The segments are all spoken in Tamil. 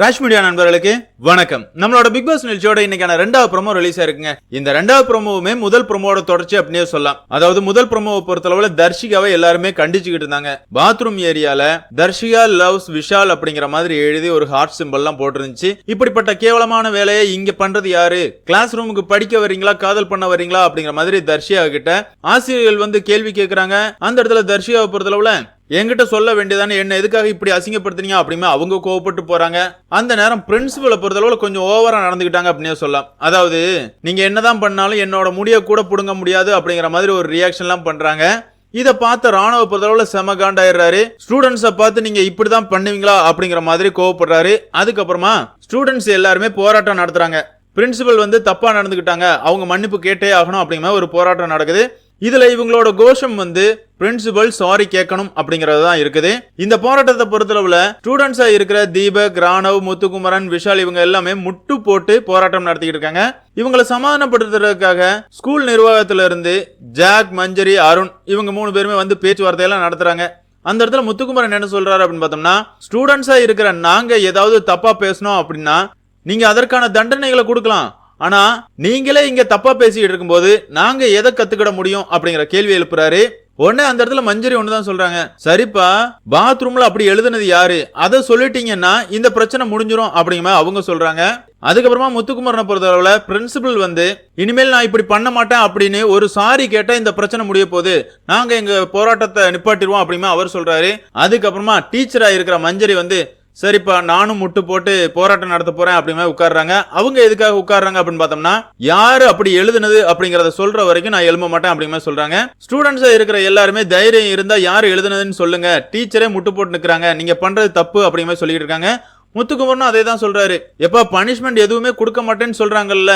ராஜ் மீடியா நண்பர்களுக்கு வணக்கம். நம்மளோட பிக் பாஸ் நிகழ்ச்சியோட இன்னைக்கான ரெண்டாவது ப்ரோமோ ரிலீஸ் ஆயிருக்குங்க இந்த ரெண்டாவது ப்ரோமோவுமே முதல் ப்ரோமோட தொடர்ச்சி அப்படின்னே சொல்லலாம். அதாவது முதல் ப்ரோமோவை பொறுத்தளவுல தர்ஷிகாவை எல்லாருமே கண்டிச்சுக்கிட்டு இருந்தாங்க. பாத்ரூம் ஏரியால தர்ஷிகா லவ்ஸ் விஷால் அப்படிங்கிற மாதிரி எழுதி ஒரு ஹார்ட் சிம்பிள் எல்லாம் போட்டிருந்துச்சு. இப்படிப்பட்ட கேவலமான வேலையை இங்க பண்றது யாரு? கிளாஸ் ரூமுக்கு படிக்க வரீங்களா காதல் பண்ண வரீங்களா அப்படிங்கிற மாதிரி தர்ஷிகா கிட்ட ஆசிரியர்கள் வந்து கேள்வி கேட்கிறாங்க அந்த இடத்துல தர்ஷிகாவை பொறுத்தளவுல என்கிட்ட சொல்ல வேண்டியதானே? என்ன எதுக்காக இப்படி அசிங்கப்படுத்துனீங்க அப்படின்னு அவங்க கோவப்பட்டு போறாங்க. அந்த நேரம் பிரின்சிபலை பொறுத்தளவுல கொஞ்சம் ஓவரா நடந்துக்கிட்டாங்க அப்படின்னு சொல்லலாம். அதாவது நீங்க என்னதான் பண்ணாலும் என்னோட முடிய கூட பிடுங்க முடியாது அப்படிங்கிற மாதிரி ஒரு ரியாக்ஷன்லாம் பண்றாங்க. இதை பார்த்த ராணுவ பொறுத்தளவுல செம காண்டாயிடுறாரு. ஸ்டூடெண்ட்ஸை பார்த்து நீங்க இப்படிதான் பண்ணுவீங்களா அப்படிங்கிற மாதிரி கோவப்படுறாரு. அதுக்கப்புறமா ஸ்டூடெண்ட்ஸ் எல்லாருமே போராட்டம் நடத்துறாங்க. பிரின்சிபல் வந்து தப்பா நடந்துக்கிட்டாங்க. அவங்க மன்னிப்பு கேட்டே ஆகணும் அப்படிங்கிற மாதிரி ஒரு போராட்டம் நடக்குது. இதில் இவங்களோட கோஷம் வந்து பிரின்சிபல் சாரி கேட்கணும் அப்படிங்கறது தான் இருக்குது. இந்த போராட்டத்தை பொறுத்தளவுல ஸ்டூடெண்ட்ஸா இருக்கிற தீபக் ராணவ் முத்துக்குமரன் விஷால் இவங்க எல்லாமே முட்டு போட்டு போராட்டம் நடத்திக்கிட்டு இருக்காங்க. இவங்களை சமாதானப்படுத்துறதுக்காக ஸ்கூல் நிர்வாகத்துல இருந்து ஜாக் மஞ்சரி அருண் இவங்க மூணு பேருமே வந்து பேச்சுவார்த்தையெல்லாம் நடத்துறாங்க. அந்த இடத்துல முத்துக்குமரன் என்ன சொல்றாரு அப்படின்னு பார்த்தோம்னா ஸ்டூடெண்ட்ஸா இருக்கிற நாங்க ஏதாவது தப்பா பேசணும் அப்படின்னா நீங்க அதற்கான தண்டனைகளை கொடுக்கலாம். ஆனா நீங்களே இங்க தப்பா பேசிக்கிட்டு இருக்கும்போது நாங்க எதை கத்துக்கிட முடியும் அப்படிங்கிற கேள்வி எழுப்புறாரு. உடனே அந்த இடத்துல மஞ்சரி ஒண்ணுதான் சொல்றாங்க. சரிப்பா பாத்ரூம்ல அப்படி எழுதுனது யாரு? அதை சொல்லிட்டீங்கன்னா இந்த பிரச்சனை முடிஞ்சிரும் அப்படிங்கிற அவங்க சொல்றாங்க. அதுக்கப்புறமா முத்துக்குமரனை பொறுத்தளவுல பிரின்சிபல் வந்து இனிமேல் நான் இப்படி பண்ண மாட்டேன் அப்படின்னு ஒரு சாரி கேட்டா இந்த பிரச்சனை முடிய போகுது. நாங்க எங்க போராட்டத்தை நிப்பாட்டிடுவோம் அப்படிமா அவர் சொல்றாரு. அதுக்கப்புறமா டீச்சரா இருக்கிற மஞ்சரி வந்து சரிப்பா நானும் முட்டு போட்டு போராட்டம் நடத்த போறேன் அப்படிங்கிற உட்காடுறாங்க அவங்க எதுக்காக உட்கார்றாங்க அப்படின்னு பார்த்தோம்னா யாரு அப்படி எழுதுனது அப்படிங்கறத சொல்ற வரைக்கும் நான் எழும்ப மாட்டேன் அப்படிங்கிற மாதிரி சொல்றாங்க. ஸ்டூடெண்ட்ஸா இருக்கிற எல்லாருமே தைரியம் இருந்தா யாரு எழுதுனதுன்னு சொல்லுங்க. டீச்சரே முட்டு போட்டு நிக்கிறாங்க. நீங்க பண்றது தப்பு அப்படிங்கிற மாதிரி சொல்லிட்டு இருக்காங்க. முத்துக்குமரனும் அதே தான் சொல்றாரு. எப்பா பனிஷ்மெண்ட் எதுவுமே கொடுக்க மாட்டேன்னு சொல்றாங்கல்ல.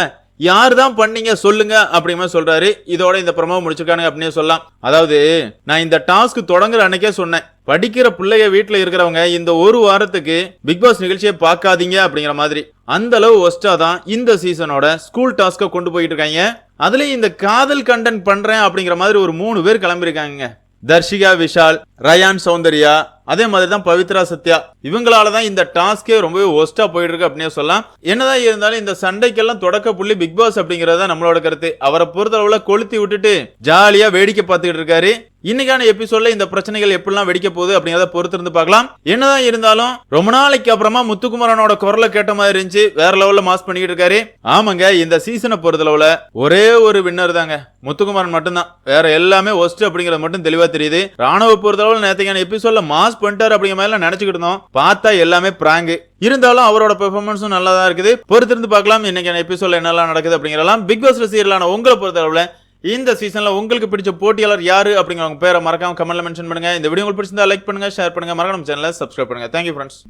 யார் தான் பண்ணீங்க சொல்லுங்க அப்படிமா சொல்றாரு. இதோட இந்த பிரமாவை முடிச்சிருக்கானுங்க அப்படின்னு சொல்லலாம். அதாவது நான் இந்த டாஸ்க் தொடங்குற அன்னைக்கே சொன்னேன். படிக்கிற பிள்ளைய வீட்டில் இருக்கிறவங்க இந்த ஒரு வாரத்துக்கு பிக் பாஸ் நிகழ்ச்சியை பார்க்காதீங்க அப்படிங்கிற மாதிரி. அந்த அளவு ஒஸ்டா தான் இந்த சீசனோட ஸ்கூல் டாஸ்க கொண்டு போயிட்டு இருக்காங்க. அதுலயும் இந்த காதல் கண்டென்ட் பண்றேன் அப்படிங்கிற மாதிரி ஒரு மூணு பேர் கிளம்பிருக்காங்க தர்ஷிகா விஷால் ரயான் சௌந்தர்யா அதே மாதிரி தான் பவித்ரா சத்யா. இவங்களால தான் இந்த டாஸ்கே ரொம்பவே ஒஸ்டா போயிட்டு இருக்கு அப்படின்னு சொல்லலாம். என்னதான் இருந்தாலும் இந்த சண்டைக்கெல்லாம் தொடக்க புள்ளி பிக் பாஸ் அப்படிங்கறத நம்மளோட கருத்து. அவரை பொறுத்தளவுல கொளுத்தி விட்டுட்டு ஜாலியா வேடிக்கை பார்த்துக்கிட்டு இருக்காரு. இன்னைக்கான எபிசோட்ல இந்த பிரச்சனைகள் எப்படிலாம் வெடிக்க போகுது அப்படிங்கறத பொறுத்து இருந்து பார்க்கலாம். என்னதான் இருந்தாலும் ரொம்ப நாளைக்கு அப்புறமா முத்துக்குமரனோட குரலை கேட்ட மாதிரி இருந்துச்சு. வேற லெவல்ல மாஸ் பண்ணிக்கிட்டு இருக்காரு. ஆமாங்க இந்த சீசனை பொறுத்தளவுல ஒரே ஒரு வின்னர் தாங்க. முத்துக்குமரன் மட்டும்தான். வேற எல்லாமே ஒஸ்ட் அப்படிங்கறது மட்டும் தெளிவா தெரியுது. ராணுவ பொறுத்தளவுல நேற்றுக்கான எபிசோட்ல மாஸ் பண்ணிட்டார் அப்படிங்கிற மாதிரி எல்லாம் இருந்தோம். பார்த்தா எல்லாமே பிராங்க் இருந்தாலும் அவரோட பெர்ஃபார்மன்ஸும் நல்லா தான் இருக்குது. பொறுத்திருந்து பார்க்கலாம் இன்னைக்கான எபிசோட்ல என்னெல்லாம் நடக்குது அப்படிங்கிறலாம் பிக் பாஸ் ரசிகர்களான உங்களை பொறுத்தளவில் இந்த சீசன்ல உங்களுக்கு பிடிச்ச போட்டியாளர் யாரு அப்படிங்கிற உங்க பேரை மறக்காம கமெண்ட்ல மென்ஷன் பண்ணுங்க. இந்த வீடியோ உங்களுக்கு பிடிச்சிருந்தா லைக் பண்ணுங்க ஷேர் பண்ணுங்க. மறக்காம சேனலை சப்ஸ்கிரைப் பண்ணுங்க. Thank you friends